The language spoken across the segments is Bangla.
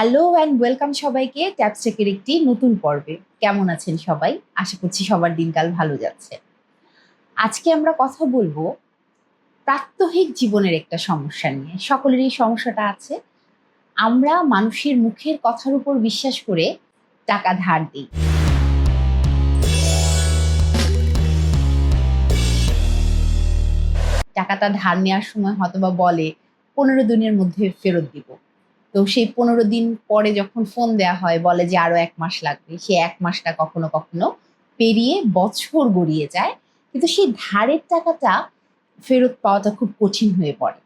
হ্যালো অ্যান্ড ওয়েলকাম সবাইকে ট্যাপসেকের একটি নতুন পর্বে। কেমন আছেন সবাই? আশা করছি সবার দিনকাল ভালো যাচ্ছে। আজকে আমরা কথা বলব প্রাত্যহিক জীবনের একটা সমস্যা নিয়ে। সকলের এই সমস্যাটা আছে। আমরা মানুষের মুখের কথার উপর বিশ্বাস করে টাকা ধার দিই। টাকাটা ধার নেওয়ার সময় হয়তোবা বলে, পনেরো দিনের মধ্যে ফেরত দিব। তো সেই পনেরো দিন পরে যখন ফোন দেওয়া হয়, বলে যে আরও এক মাস লাগবে, সে এক মাসটা কখনো কখনো পেরিয়ে বছর গড়িয়ে যায়। কিন্তু সেই ধারের টাকাটা ফেরত পাওয়াটা খুব কঠিন হয়ে পড়ে।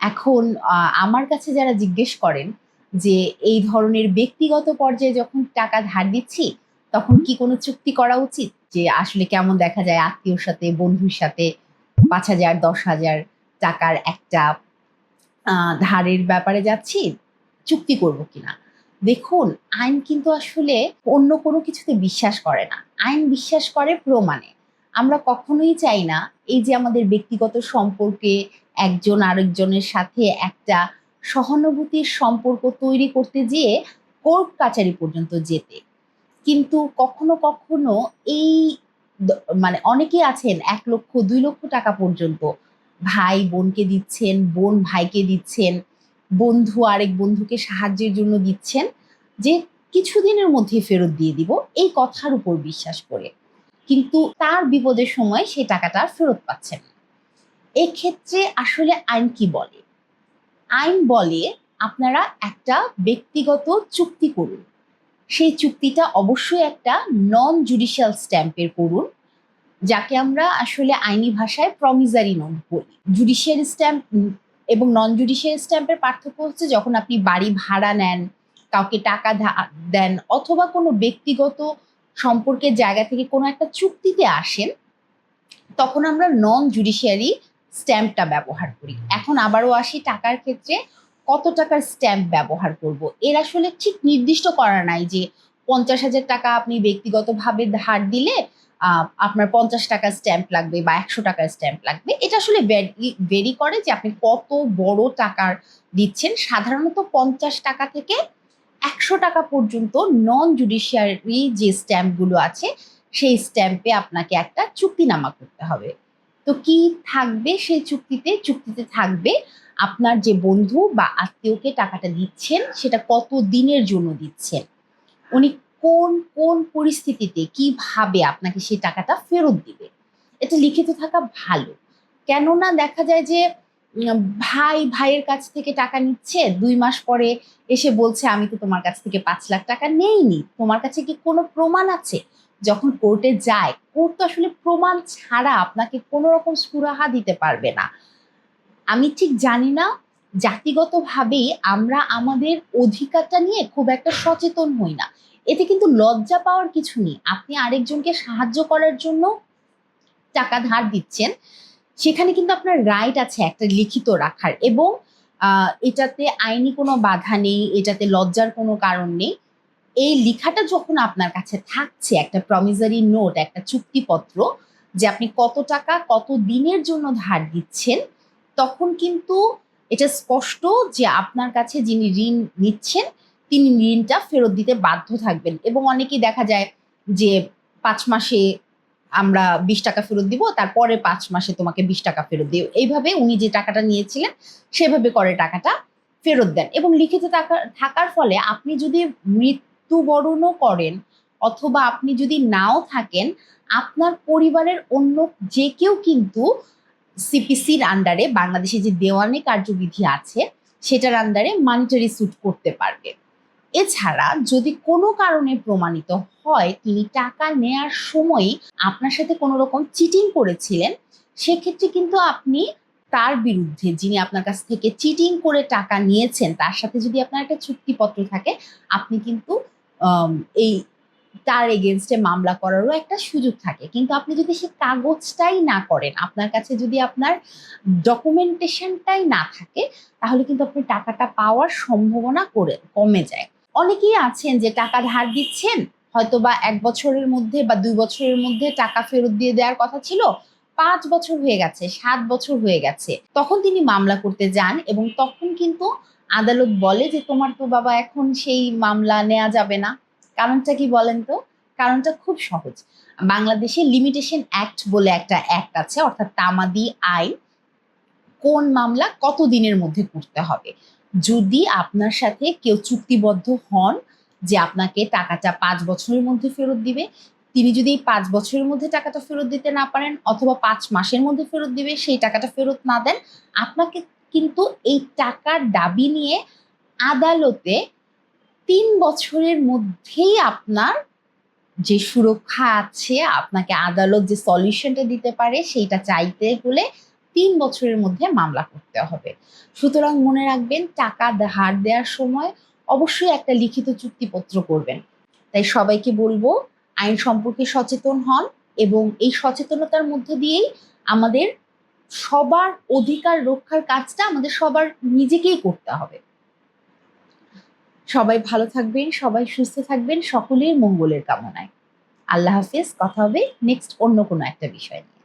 এখন আমার কাছে যারা জিজ্ঞেস করেন যে এই ধরনের ব্যক্তিগত পর্যায়ে যখন টাকা ধার দিচ্ছি, তখন কি কোনো চুক্তি করা উচিত? যে আসলে কেমন দেখা যায় আত্মীয়র সাথে, বন্ধুর সাথে পাঁচ হাজার, দশ হাজার টাকার একটা ধারের ব্যাপারে যাচ্ছি, চুক্তি করব কিনা? দেখুন, আইন কিন্তু আসলে অন্য কোনো কিছুতে বিশ্বাস করে না। আইন বিশ্বাস করে প্রমাণে। আমরা কখনোই চাই না এই যে আমাদের ব্যক্তিগত সম্পর্কে একজন আরেকজনের সাথে একটা সহানুভূতির সম্পর্ক তৈরি করতে যেয়ে কোর্ট কাচারি পর্যন্ত যেতে। কিন্তু কখনো কখনো এই মানে অনেকেই আছেন এক লক্ষ, দুই লক্ষ টাকা পর্যন্ত ভাই বোনকে দিচ্ছেন, বোন ভাইকে দিচ্ছেন, বন্ধু আরেক বন্ধুকে সাহায্যের জন্য দিচ্ছেন, যে কিছুদিনের মধ্যে ফেরত দিয়ে দিব, এই কথার উপর বিশ্বাস করে। কিন্তু তার বিপদের সময় সেই টাকাটা ফেরত পাচ্ছেন। এক্ষেত্রে আসলে আইন কি বলে? আইন বলে আপনারা একটা ব্যক্তিগত চুক্তি করুন। সেই চুক্তিটা অবশ্যই একটা নন জুডিশিয়াল স্ট্যাম্পের করুন। যাকে আমরা আসলে আইনি ভাষায় প্রমিজারি নোট বলি। জুডিশিয়াল স্ট্যাম্প এবং নন জুডিশিয়াল স্ট্যাম্পের পার্থক্য হচ্ছে যখন আপনি বাড়ি ভাড়া নেন কাউকে টাকা দেন অথবা কোনো ব্যক্তিগত সম্পর্কের জায়গা থেকে কোনো একটা চুক্তিতে আসেন তখন আমরা নন জুডিশিয়ারি স্ট্যাম্পটা ব্যবহার করি। এখন আবারও আসি টাকার ক্ষেত্রে কত টাকার স্ট্যাম্প ব্যবহার করব? এর আসলে ঠিক নির্দিষ্ট করা নাই যে পঞ্চাশ হাজার টাকা আপনি ব্যক্তিগতভাবে ধার দিলে আপনার পঞ্চাশ টাকার স্ট্যাম্প লাগবে বা একশো টাকার স্ট্যাম্প লাগবে। এটা আসলে ভেরি করে যে আপনি কত বড় টাকার দিচ্ছেন। সাধারণত পঞ্চাশ টাকা থেকে একশো টাকা পর্যন্ত নন জুডিশিয়ারি যে স্ট্যাম্পগুলো আছে, সেই স্ট্যাম্পে আপনাকে একটা চুক্তিনামা করতে হবে। তো কি থাকবে সেই চুক্তিতে? চুক্তিতে থাকবে আপনার যে বন্ধু বা আত্মীয়কে টাকাটা দিচ্ছেন, সেটা কত দিনের জন্য দিচ্ছেন। উনি কোন কোন পরিস্থিতিতে কীভাবে আপনাকে সেই টাকাটা ফেরত দিবে? এটা লিখিত থাকা ভালো। কেননা দেখা যায় যে ভাই ভাইয়ের কাছ থেকে টাকা নিচ্ছে, দুই মাস পরে এসে বলছে, আমি তো তোমার কাছ থেকে পাঁচ লাখ টাকা নেইনি। তোমার কাছে কি কোনো প্রমাণ আছে? যখন কোর্টে যায় কোর্ট তো আসলে প্রমাণ ছাড়া আপনাকে কোনো রকম সুরাহা দিতে পারবে না। আমি ঠিক জানি না, জাতিগতভাবেই আমরা আমাদের অধিকারটা নিয়ে খুব একটা সচেতন হই না। এতে কিন্তু লজ্জা পাওয়ার কিছু নেই। আপনি আরেকজনকে সাহায্য করার জন্য টাকা ধার দিচ্ছেন। সেখানে কিন্তু আপনার রাইট আছে একটা লিখিত রাখার এবং এটাতে আইনি কোনো বাধা নেই, এটাতে লজ্জার কোনো কারণ নেই। এই লেখাটা যখন আপনার কাছে থাকছে, একটা প্রমিজারি নোট একটা চুক্তিপত্র যে আপনি কত টাকা কত দিনের জন্য ধার দিচ্ছেন, তখন কিন্তু এটা স্পষ্ট যে আপনার কাছে যিনি ঋণ নিচ্ছেন তিনি ঋণটা ফেরত দিতে বাধ্য থাকবেন। এবং অনেকেই দেখা যায় যে পাঁচ মাসে আমরা বিশ টাকা ফেরত দিব, তারপরে পাঁচ মাসে তোমাকে বিশ টাকা ফেরত দিও এইভাবে উনি যে টাকাটা নিয়েছিলেন, সেভাবে করে টাকাটা ফেরত দেন। এবং লিখিত টাকা থাকার ফলে আপনি যদি মৃত্যুবরণও করেন, অথবা আপনি যদি নাও থাকেন, আপনার পরিবারের অন্য যে কেউ কিন্তু সিপিসির আন্ডারে বাংলাদেশে যে দেওয়ানি কার্যবিধি আছে, সেটার আন্ডারে মানিটারি স্যুট করতে পারবে। এছাড়া যদি কোনো কারণে প্রমাণিত হয় তিনি টাকা নেয়ার সময় আপনার সাথে কোনো রকম চিটিং করেছিলেন, সেক্ষেত্রে কিন্তু আপনি তার বিরুদ্ধে, যিনি আপনার কাছ থেকে চিটিং করে টাকা নিয়েছেন, তার সাথে যদি আপনার একটা চুক্তিপত্র থাকে, আপনি কিন্তু এই তার এগেনস্টে মামলা করারও একটা সুযোগ থাকে। কিন্তু আপনি যদি সে কাগজটাই না করেন, আপনার কাছে যদি আপনার ডকুমেন্টেশনটাই না থাকে, তাহলে কিন্তু আপনি টাকাটা পাওয়ার সম্ভাবনা করে, কমে যায়। অনেকেই আছেন যে টাকা ধার দিচ্ছেন হয়তো বা এক বছরের মধ্যে বা দুই বছরের মধ্যে টাকা ফেরত দিয়ে দেওয়ার কথা ছিল, পাঁচ বছর হয়ে গেছে, সাত বছর হয়ে গেছে। তখন তিনি মামলা করতে যান এবং তখন কিন্তু আদালত বলে যে, তোমার তো বাবা এখন সেই মামলা নেওয়া যাবে না। কারণটা কি বলেন তো? কারণটা খুব সহজ। বাংলাদেশে লিমিটেশন অ্যাক্ট বলে একটা অ্যাক্ট আছে, অর্থাৎ তামাদি আইন। কোন মামলা কত দিনের মধ্যে করতে হবে? যদি আপনার সাথে কেউ চুক্তিবদ্ধ হন যে আপনাকে টাকাটা পাঁচ বছরের মধ্যে ফেরত দিবে, তিনি যদি পাঁচ বছরের মধ্যে টাকাটা ফেরত দিতে না পারেন অথবা পাঁচ মাসের মধ্যে ফেরত দিবে, সেই টাকাটা ফেরত না দেন, আপনাকে কিন্তু এই টাকার দাবি নিয়ে আদালতে তিন বছরের মধ্যেই আপনার যে সুরক্ষা আছে, আপনাকে আদালত যে সলিউশনটা দিতে পারে, সেইটা চাইতে হলে তিন বছরের মধ্যে মামলা করতে হবে। সুতরাং মনে রাখবেন, টাকা ধার দেওয়ার সময় অবশ্যই একটা লিখিত চুক্তিপত্র করবেন। তাই সবাইকে বলব, আইন সম্পর্কে সচেতন হন এবং এই সচেতনতার মধ্যে দিয়েই আমাদের সবার অধিকার রক্ষার কাজটা আমাদের সবার নিজেকেই করতে হবে। সবাই ভালো থাকবেন, সবাই সুস্থ থাকবেন, সকলের মঙ্গলের কামনায়। আল্লাহ হাফিজ, কথা হবে নেক্সট অন্য কোনো একটা বিষয় নিয়ে।